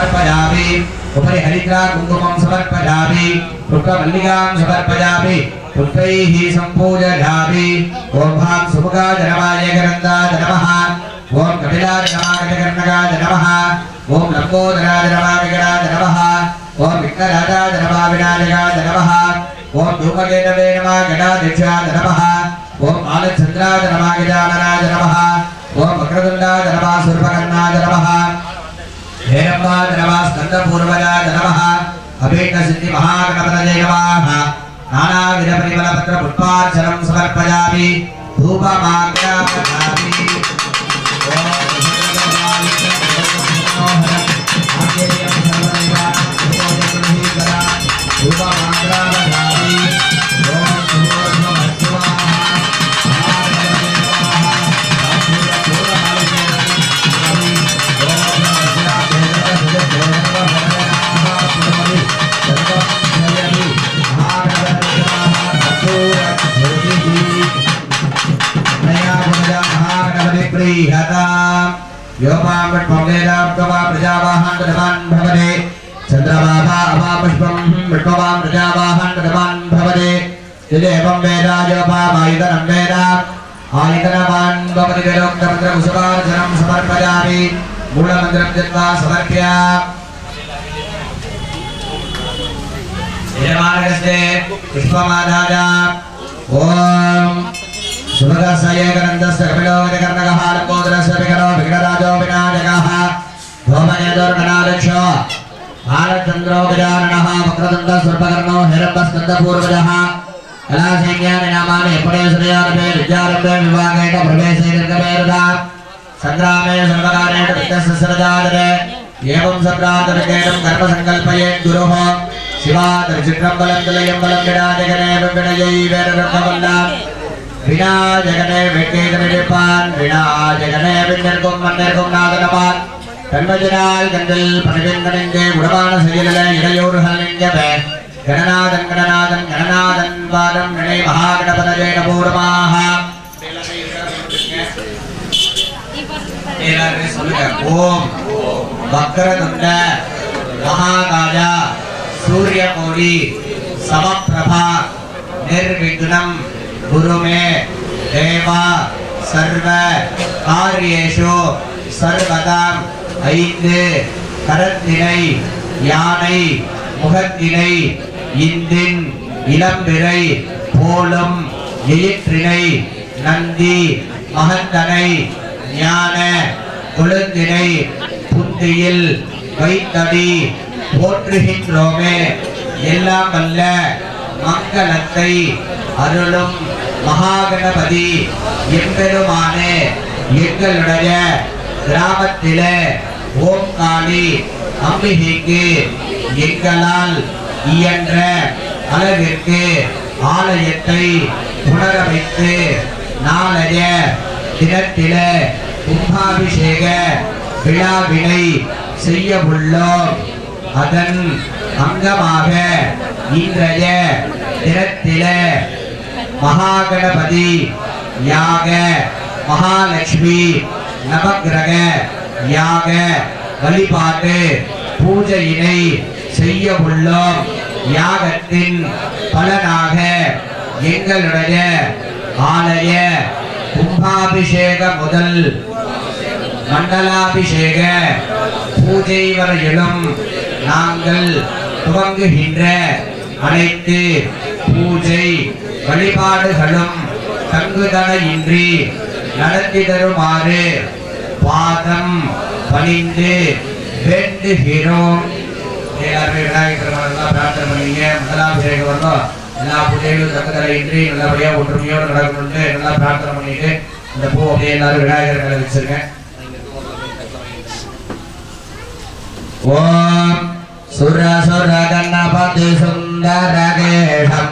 समर्पयामि उपरि हरिद्रा कुङ्कुमं समर्पयामि रुक्ममल्लिकां समर्पयामि पुष्पैः सम्पूजयामि ॐ भां सुमुखाय नमाय गरन्दाय नमः ॐ कपिलाय नमः गजकर्णकाय नमः ॐ लम्बोदराय नमः विकटाय नमः ॐ विघ्नराजाय नमः विनायकाय नमः ॐ धूमकेतवे नमः गणाध्यक्षाय नमः ॐ आलचन्द्राय नमः गजाननाय नमः ॐ वक्रतुण्डाय नमः सुर्पकर्णाय नमः हेरम्बाय नमः स्कन्दपूर्वजाय नमः अभेटसिद्धिमहागणपतये नमः नानाविधपरिमलपत्रपुष्पार्चनं समर्पयामि धूपमाग्रापयामि गृहताम् योपामट् पौलेनाब्गवा प्रजावाहान् कृतवान् भवते। चन्द्रबाभा अभापुष्पम् मृत्पवां प्रजावाहान् कृतवान् भवते यदेवं वेदा। योपामायुधनं वेद आयुधनवान् भवति वेदोक्तमन्त्रमुसुपार्जनं समर्पयामि। मूलमन्त्रं जन्वा समर्पया। यजमानगस्ते पुष्पमाधाय ओम्। सुभगसयेकनन्दस्यकपिलोकर्णगहालकोदरस्यपिकरोभिघ्नराजोऽभिनाजगाः धूमयदुर्गणालक्ष्यो भारतचन्द्रो गजाननः वक्रदन्तस्वर्पकर्णो हिरम्बस्कन्दपूर्वजः कलासैन्यानि नामानि पुणेश्वरयानपे विद्यारम्भे विभागेन प्रवेशे निर्गमेरुधा सङ्ग्रामे सर्वकारेण विद्यस्य सरदादरे एवं सत्रान्तर्गेणं कर्मसङ्कल्पयेत् गुरुः शिवादर्चित्रं बलं तुलयं बलं विडाजगणे विडयै वेदरत्नवल्ला விநாயகனே வெட்டேதனிருப்பான் விநாயகனே விண்ணிற்கும் மண்ணிற்கும் நாதனவான் கண்மஜனால் கண்கள் பணிவெங்கனெங்கே உடவான செயலில இடையூறுகள் நெஞ்சவே கணநாதன் கணநாதன் கணநாதன் வாதம் நினை மகாகணபதஜே நபூர்வமாக எல்லாரும் சொல்லுங்க. ஓம். வக்ரதுண்ட மகாகாய சூரியகோடி சமப்பிரபா நிர்விக்னம் குருமே தேவா சர்வ காரியேஷு சர்வதாம் ஐந்து கரத்தினை யானை முகத்தினை இந்தின் இளம்பிறை போலும் எயிற்றினை நந்தி மகந்தனை ஞான கொழுந்தினை புந்தியில் வைத்தடி போற்றுகின்றோமே. எல்லாம் அல்ல மங்களத்தை அருளும் மகாகணபதி எம்பெருமானே எங்களுடைய கிராமத்திலே ஓம் காளி அம்பிகைக்கு எங்களால் இயன்ற அளவிற்கு ஆலயத்தை புனரமைத்து நாளைய தினத்தில கும்பாபிஷேக விழாவினை செய்ய உள்ளோம். அதன் அங்கமாக இன்றைய தினத்தில மகாகணபதி யாக மகாலட்சுமி நவகிரக யாக வழிபாட்டு பூஜையினை செய்ய உள்ளோம். யாகத்தின் பலனாக எங்களுடைய ஆலய கும்பாபிஷேக முதல் மண்டலாபிஷேக பூஜை வரையிலும் நாங்கள் துவங்குகின்ற அனைத்து பூஜை வழிபாடுகளும் தங்குதல இன்றி நடத்தி தருமாறு பாதம் பணிந்து வேண்டுகிறோம். எல்லாருமே விநாயகர் பெருமாள் பிரார்த்தனை பண்ணீங்க. முதலாம் பிறகு வந்தோம். எல்லா பூஜைகளும் இன்றி நல்லபடியாக ஒற்றுமையோடு நடக்கணும்னு நல்லா பிரார்த்தனை பண்ணிட்டு இந்த பூ அப்படியே எல்லாரும் விநாயகர் மேல வச்சிருக்கேன் ஓம் சுரசுர கணபதி சுந்தரகேஷம்.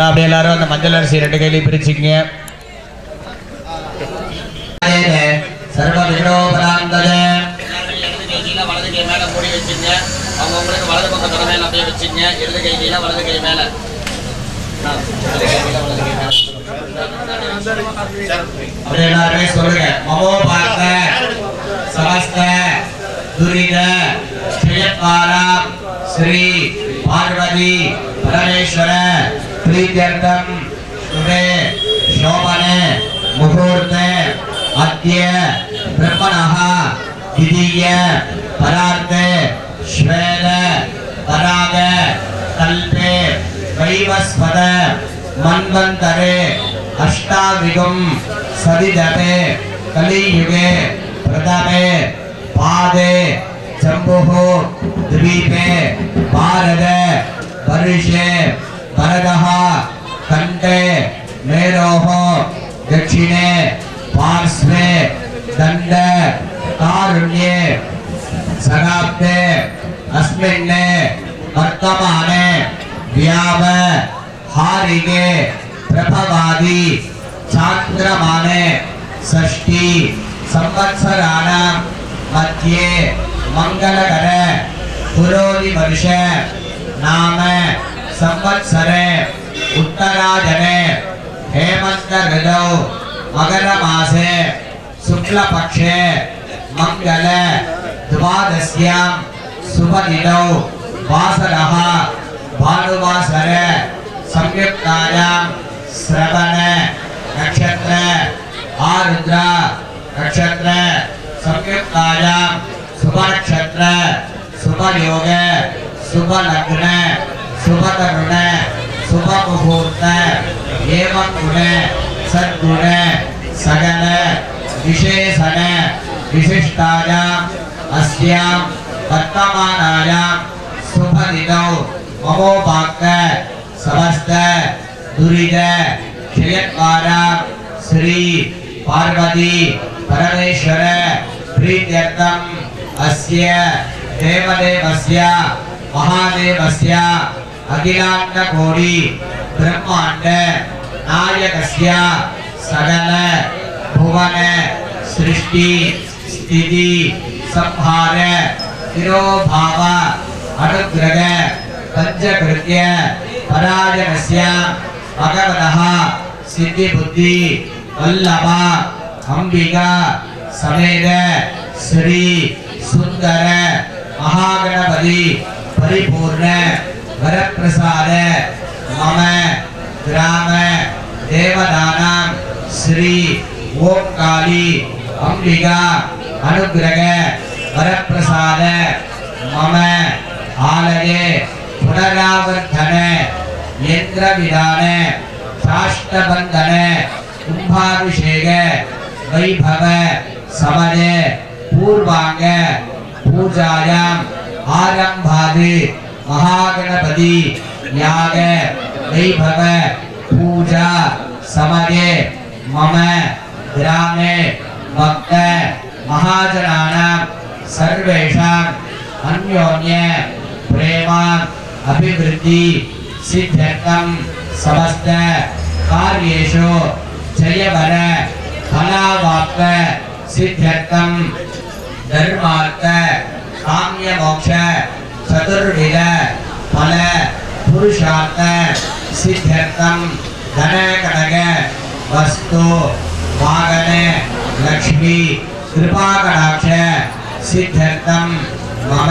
அப்படியே எல்லாரும் அந்த மஞ்சள் அரிசி ரெண்டு கையிலையும் பிரிச்சுங்க சர்வ விக்னோபராந்ததே வலது கை மேல மூடி வச்சுங்க அவங்க உங்களுக்கு வலது பக்கம் தலை மேல அப்படியே வச்சுங்க இடது கை கீழே வலது கை மேல இடது கை கீழே வலது கை மேல அப்படியே எல்லாருமே சொல்லுங்க மமோ பார்த்த சமஸ்த துரித ஸ்ரீயத்வாரம் ஸ்ரீ பார்வதி பரமேஸ்வர பிரீத்தியர்த்தம் சுபே சோபனே முகூர்த்தே அத்ய பிரம்மணः द्वितीय परार्थे श्वेत पराग कल्पे वैवस्वत मन्वन्तरे अष्टाविगं सदिदते कलियुगे प्रथमे पादे जम्बुः द्वीपे भारत वर्षे भरतः कण्ठे मेरोः दक्षिणे पार्श्वे दण्ड कारुण्ये सगाब्दे अस्मिन् वर्तमाने व्याव हारिगे प्रभवादि चान्द्रमाने षष्टि संवत्सराणां मध्ये मङ्गलकर पुरोदिवर्ष नाम संवत्सरे उत्तरायणे हेमन्त ऋतौ मकरमासे शुक्लपक्षे मङ्गल द्वादश्यां शुभदिनौ वासरः भानुवासर संयुक्तायां श्रवण, नक्षत्र, आरुद्र, नक्षत्र संयुक्तायाम शुभ नक्षत्र शुभ योग शुभ लग्न शुभ तरुण शुभ मुहूर्त एवं गुण, सद्गुण, सगल, विशेषण विशिष्टायाम अस्याम वर्तमानायाम शुभ दिनौ ममोपाक समस्त दुरिद क्षयत्वारा श्री पार्वती परमेश्वर प्रीत्यर्थम् अस्य देवदेवस्य, महादेवस्य, अखिलाण्डकोटि ब्रह्माण्ड नायकस्य सकल भुवन सृष्टि, स्थिति, संहार तिरोभाव अनुग्रह, पञ्चकृत्य पराजनस्य பகவதா சித்தி புத்தி வல்லபா அம்பிகா சமேத ஸ்ரீ சுந்தர மகாகணபதி பரிபூர்ண வரப்பிரசாத மம கிராம தேவதானம் ஸ்ரீ ஓம் காளி அம்பிகா அனுகிரக வரப்பிரசாத மம ஆலய புனராவர்த்தன यन्त्रविधान साष्टबन्धन, कुम्भाभिषेक, वैभव समय पूर्वांग पूजायाम्, आरम्भादि, महागणपति, याग, वैभव, पूजा समये मम, ग्रामे, भक्त महाजनानां सर्वेषाम्, अन्योन्य प्रेमा अभिवृद्धि सिद्ध्यर्थं समस्त कार्येषु जयवर फलावाप्त सिद्ध्यर्थं धर्मार्थ काम्य मोक्ष चतुर्विध फल पुरुषार्थ सिद्ध्यर्थं धन कनक वस्तु वाहन लक्ष्मी कृपा कटाक्ष सिद्ध्यर्थं मम